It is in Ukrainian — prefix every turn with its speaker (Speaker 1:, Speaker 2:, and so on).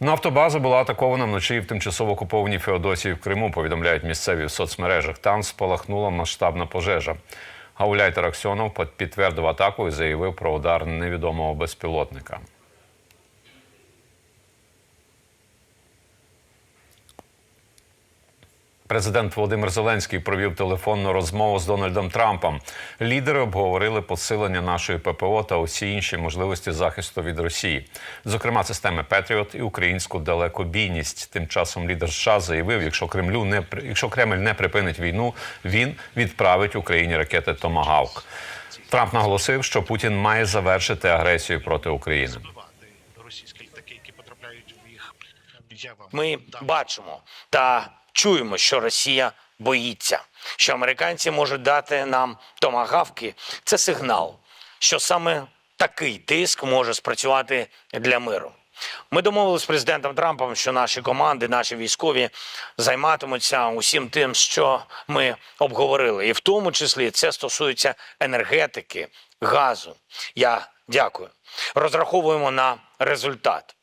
Speaker 1: Нафтобаза була атакована вночі в тимчасово окупованій Феодосії в Криму. Повідомляють місцеві в соцмережах. Там спалахнула масштабна пожежа. Гауляйтер Аксьонов підтвердив атаку і заявив про удар невідомого безпілотника. Президент Володимир Зеленський провів телефонну розмову з Дональдом Трампом. Лідери обговорили посилення нашої ППО та усі інші можливості захисту від Росії, зокрема системи Петріот і українську далекобійність. Тим часом лідер США заявив, якщо Кремлю не якщо Кремль не припинить війну, він відправить Україні ракети Томагавк. Трамп наголосив, що Путін має завершити агресію проти України.
Speaker 2: Ми бачимо та чуємо, що Росія боїться, що американці можуть дати нам томагавки. Це сигнал, що саме такий тиск може спрацювати для миру. Ми домовилися з президентом Трампом, що наші команди, наші військові займатимуться усім тим, що ми обговорили, і в тому числі це стосується енергетики, газу. Я дякую. Розраховуємо на результат.